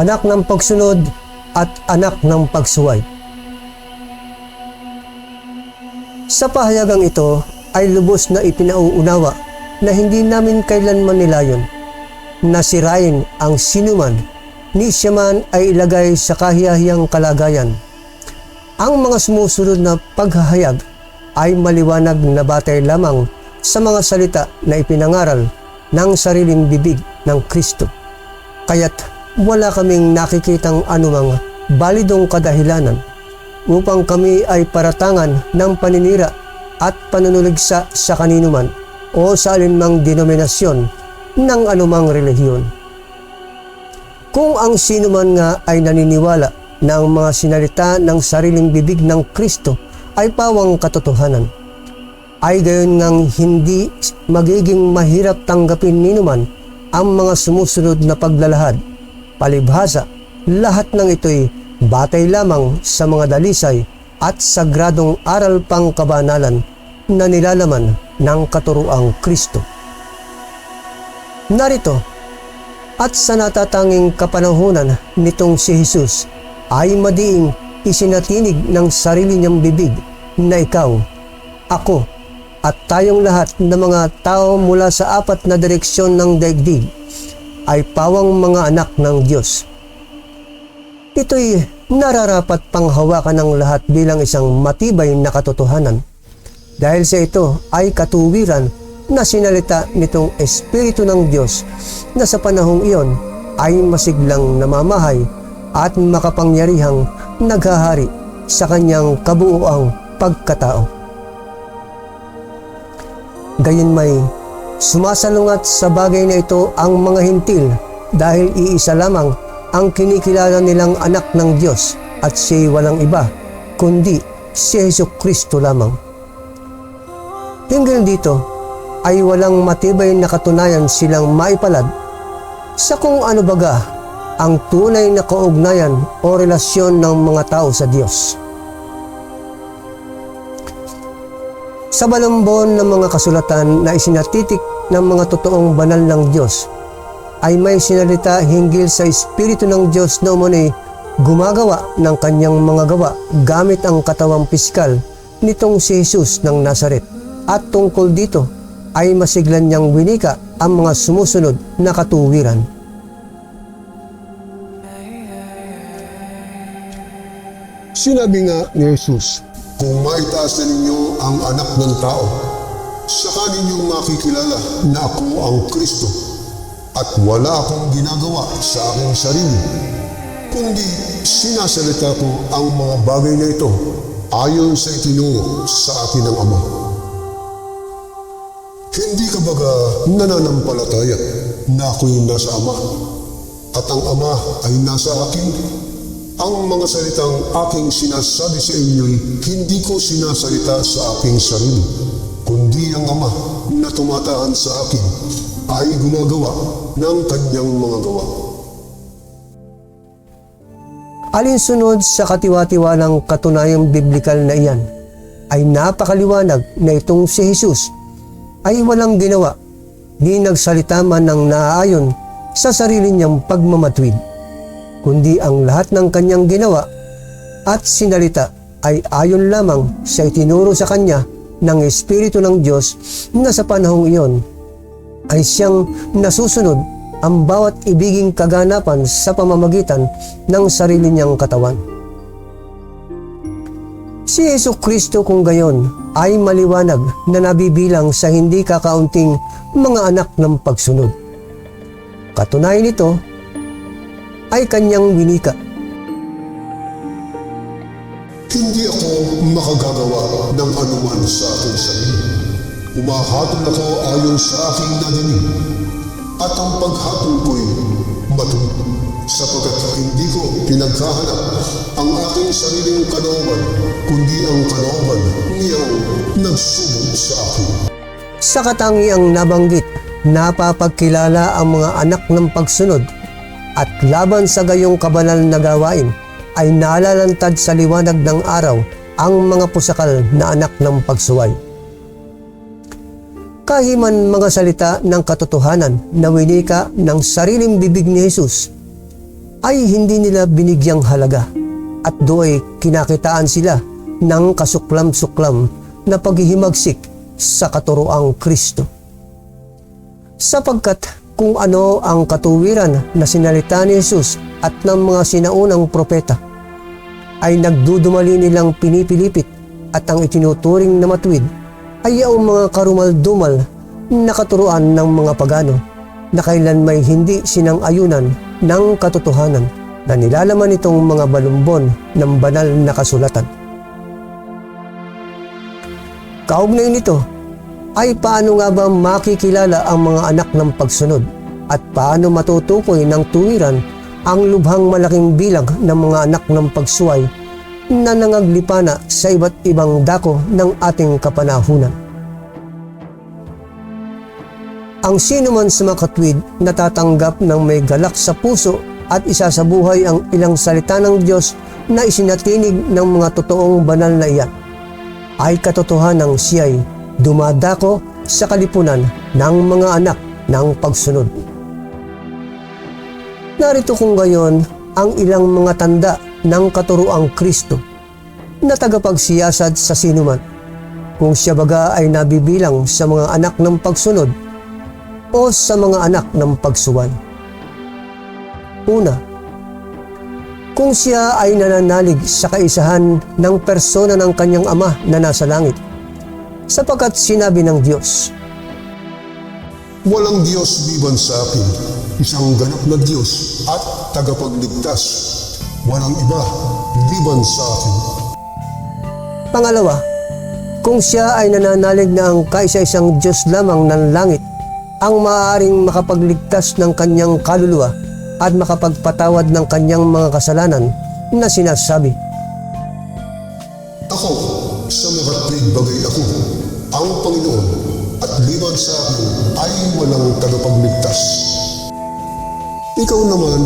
anak ng pagsunod at anak ng pagsuway. Sa pahayagang ito ay lubos na ipinauunawa na hindi namin kailanman nilayon na sirain ang sinuman ni siya man ay ilagay sa kahiyahiyang kalagayan. Ang mga sumusunod na paghahayag ay maliwanag na batay lamang sa mga salita na ipinangaral ng sariling bibig ng Kristo. Kaya't wala kaming nakikitang anumang balidong kadahilanan upang kami ay paratangan ng paninira at panunuligsa sa kanino man o sa alinmang denominasyon ng anumang relihiyon. Kung ang sino man nga ay naniniwala na ang mga sinalita ng sariling bibig ng Kristo ay pawang katotohanan, ay gayon ngang hindi magiging mahirap tanggapin ninuman ang mga sumusunod na paglalahad. Palibhasa, lahat ng ito'y batay lamang sa mga dalisay at sagradong aral pang kabanalan na nilalaman ng katuruang Kristo. Narito, at sa natatanging kapanahunan nitong si Jesus ay madiing isinatinig ng sarili niyang bibig na ikaw, ako, at tayong lahat ng mga tao mula sa apat na direksyon ng daigdig ay pawang mga anak ng Diyos. Ito'y nararapat panghawakan ng lahat bilang isang matibay na katotohanan. Dahil sa ito ay katuwiran na sinalita nitong Espiritu ng Diyos na sa panahong iyon ay masiglang namamahay at makapangyarihang naghahari sa kanyang kabuuang pagkatao. Gayunmay, sumasalungat sa bagay na ito ang mga hintil dahil iisa lamang ang kinikilala nilang anak ng Diyos at siya'y walang iba kundi si Yesu Kristo lamang. Hinggil dito ay walang matibay na katunayan silang maipalad sa kung ano baga ang tunay na kaugnayan o relasyon ng mga tao sa Diyos. Sa balambon ng mga kasulatan na isinatitik ng mga totoong banal ng Diyos, ay may sinalita hinggil sa Espiritu ng Diyos na umano'y gumagawa ng kanyang mga gawa gamit ang katawang piskal nitong si Jesus ng Nazaret. At tungkol dito ay masiglan niyang winika ang mga sumusunod na katuwiran. Sinabi nga ni Jesus, Kung maitaas na ninyo ang anak ng tao, saka ninyo makikilala na ako ang Kristo at wala akong ginagawa sa aking sarili, kundi sinasalita ko ang mga bagay na ito ayon sa itinuro sa akin ng Ama. Hindi ka baga nananampalataya na ako'y nasa Ama at ang Ama ay nasa akin? Ang mga salitang aking sinasabi sa inyo'y hindi ko sinasalita sa aking sarili, kundi ang Ama na tumataan sa akin ay gumagawa ng kanyang mga gawa. Alinsunod sa katiwa-tiwalang katunayang biblikal na iyan, ay napakaliwanag na itong si Jesus ay walang ginawa, di nagsalita man ng naaayon sa sarili niyang pagmamatwid, kundi ang lahat ng kanyang ginawa at sinalita ay ayon lamang sa itinuro sa kanya ng Espiritu ng Diyos na sa panahong iyon ay siyang nasusunod ang bawat ibiging kaganapan sa pamamagitan ng sarili niyang katawan. Si Yesu Kristo kung gayon ay maliwanag na nabibilang sa hindi kakaunting mga anak ng pagsunod. Katunayan nito ay kanyang winika. Hindi ako makagagawa ng anuman sa aking sarili. Umahatol ako ayon sa aking nadinig at ang paghatol ko'y matuwid sapagkat hindi ko pinaghahanap ang aking sariling kalooban, kundi ang kalooban niyang nagsubok sa akin. Sa katangiang nabanggit, napapagkilala ang mga anak ng pagsunod at laban sa gayong kabanal na gawain ay nalalantad sa liwanag ng araw ang mga pusakal na anak ng pagsuway. Kahiman mga salita ng katotohanan na winika ng sariling bibig ni Jesus ay hindi nila binigyang halaga at do'y kinakitaan sila ng kasuklam-suklam na paghihimagsik sa katuroang Kristo. Sapagkat kung ano ang katuwiran na sinalita ni Jesus at ng mga sinaunang propeta, ay nagdudumali nilang pinipilipit at ang itinuturing na matuwid ay ang mga karumal-dumal na ng mga pagano na kailan may hindi sinang-ayunan ng katotohanan na nilalaman itong mga balumbon ng banal na kasulatan. Kaugnay nito ay paano nga ba makikilala ang mga anak ng pagsunod at paano matutukoy ng tuwiran ang lubhang malaking bilang ng mga anak ng pagsuway na nangaglipana sa iba't ibang dako ng ating kapanahunan. Ang sino man sa makatwid natatanggap ng may galak sa puso at isa sa buhay ang ilang salita ng Diyos na isinatinig ng mga totoong banal na iyan ay katotohanang siya'y dumadako sa kalipunan ng mga anak ng pagsunod. Narito kung gayon ang ilang mga tanda ng katuroang Kristo na tagapagsiyasat sa sinuman kung siya baga ay nabibilang sa mga anak ng pagsunod o sa mga anak ng pagsuwan. Una, kung siya ay nananalig sa kaisahan ng persona ng kanyang ama na nasa langit, sapagkat sinabi ng Diyos, Walang Diyos liban sa akin, isang ganap na Diyos at tagapagligtas. Walang iba liban sa akin. Pangalawa, kung siya ay nananalig na ang kaisa-isang Diyos lamang ng langit ang maaaring makapagligtas ng kanyang kaluluwa at makapagpatawad ng kanyang mga kasalanan na sinasabi, Ako, sa mga bagay ako, ang Panginoon, at liban sa akin ay walang tagapagligtas. Ikaw naman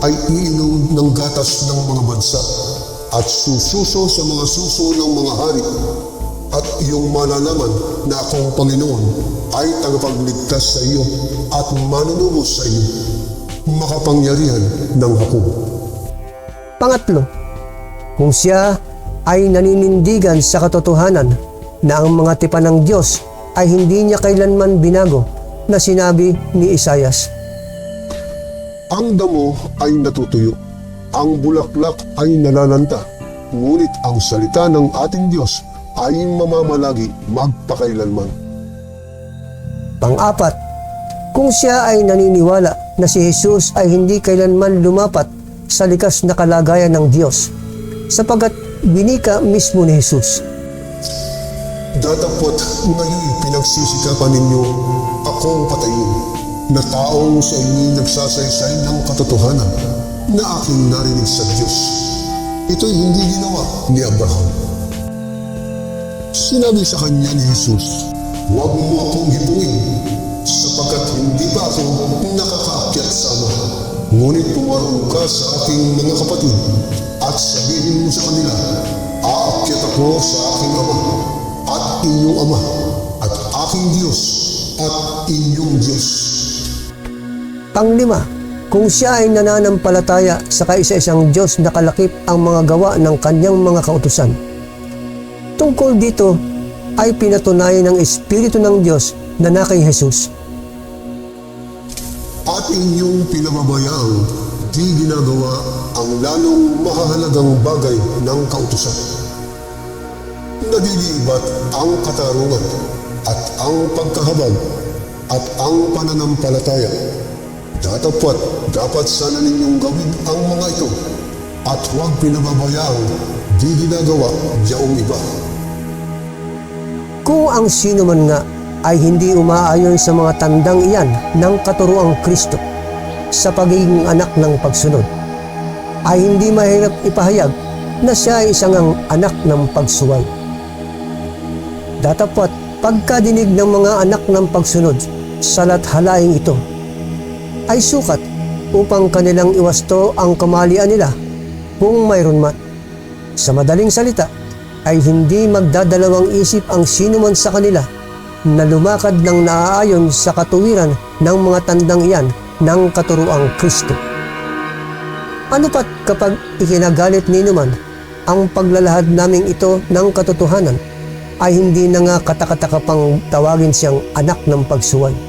ay iinom ng gatas ng mga bansa at sususo sa mga suso ng mga hari at iyong malalaman na akong Panginoon ay tagapagligtas sa iyo at manunubos sa iyo, makapangyarihan ng Hakob. Pangatlo, kung siya ay naninindigan sa katotohanan na ang mga tipan ng Diyos ay hindi niya kailanman binago na sinabi ni Isayas. Ang damo ay natutuyo, ang bulaklak ay nalalanta, ngunit ang salita ng ating Diyos ay mamamalagi magpakailanman. Pang-apat, kung siya ay naniniwala na si Jesus ay hindi kailanman lumapat sa likas na kalagayan ng Diyos, sapagat binika mismo ni Jesus. Datapot ngayon pinagsisikapan ninyo akong patayin na taong sa inyo nagsasaysay ng katotohanan na aking narinig sa Diyos. Ito'y hindi ginawa ni Abraham. Sinabi sa kanya ni Jesus, Huwag mo akong hipuin sapagkat hindi pa ako nakakaakyat sa Ama. Ngunit pumarong ka sa aking mga kapatid at sabihin mo sa kanila, Aakyat ako sa aking Ama at inyong Ama at aking Diyos at inyong Diyos. Panglima, kung siya ay nananampalataya sa kaisa-isang Diyos na kalakip ang mga gawa ng kanyang mga kautusan. Tungkol dito ay pinatunayan ng Espiritu ng Diyos na na kay Jesus. At inyong pinababayaan di ginagawa ang lalong mahalagang bagay ng kautusan. Nalilibat ang katarungan at ang pagkahabag at ang pananampalataya. Datapwat dapat sana ninyong gawin ang mga ito at huwag pinababayaan di ginagawa yaong iba. Kung ang sino man nga ay hindi umaayon sa mga tandang iyan ng katuroang Kristo sa pagiging anak ng pagsunod, ay hindi mahirap ipahayag na siya ay isang ang anak ng pagsuway. Datapwat pagkadinig ng mga anak ng pagsunod sa lathalaing ito ay sukat upang kanilang iwasto ang kamalian nila kung mayroon man. Sa madaling salita ay hindi magdadalawang isip ang sino man sa kanila na lumakad ng naaayon sa katuwiran ng mga tandang iyan ng katuruang Kristo. Ano pat kapag ikinagalit ni man ang paglalahad naming ito ng katotohanan ay hindi na nga katakataka pang tawagin siyang anak ng pagsuway.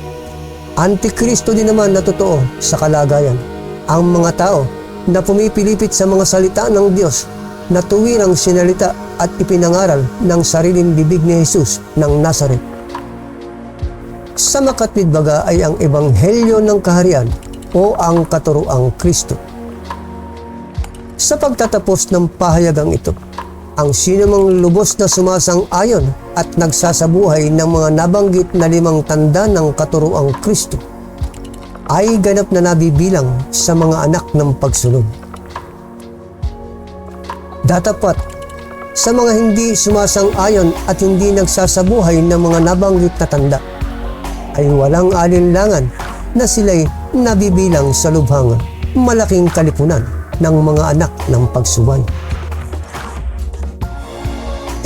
Antikristo din naman na totoo sa kalagayan. Ang mga tao na pumipilipit sa mga salita ng Diyos na tuwirang sinalita at ipinangaral ng sariling bibig ni Jesus ng Nazaret. Sa makatwid baga ay ang ebanghelyo ng kaharian o ang katuroang Kristo. Sa pagtatapos ng pahayagang ito, ang sinumang lubos na sumasang-ayon at nagsasabuhay ng mga nabanggit na limang tanda ng katuroang Kristo ay ganap na nabibilang sa mga anak ng pagsunod. Datapat, sa mga hindi sumasang-ayon at hindi nagsasabuhay ng mga nabanggit na tanda, ay walang alinlangan na sila'y nabibilang sa lubhang malaking kalipunan ng mga anak ng pagsuway.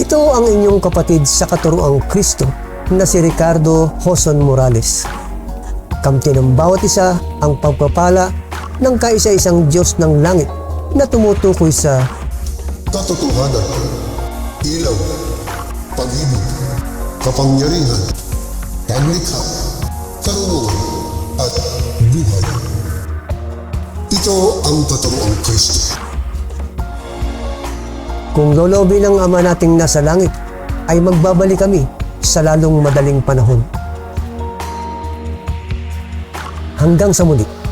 Ito ang inyong kapatid sa katuroang Kristo na si Ricardo Hoson Morales. Kamti ng bawat isa ang pagpapala ng kaisa-isang Diyos ng langit na tumutukoy sa katotohanan, ilaw, pag-ibig, kapangyarihan, paglikha, karunungan, at buhay. Ito ang katuroang Kristo. Kung lolobi ng Ama nating nasa langit ay magbabalik kami sa lalong madaling panahon. Hanggang sa muli.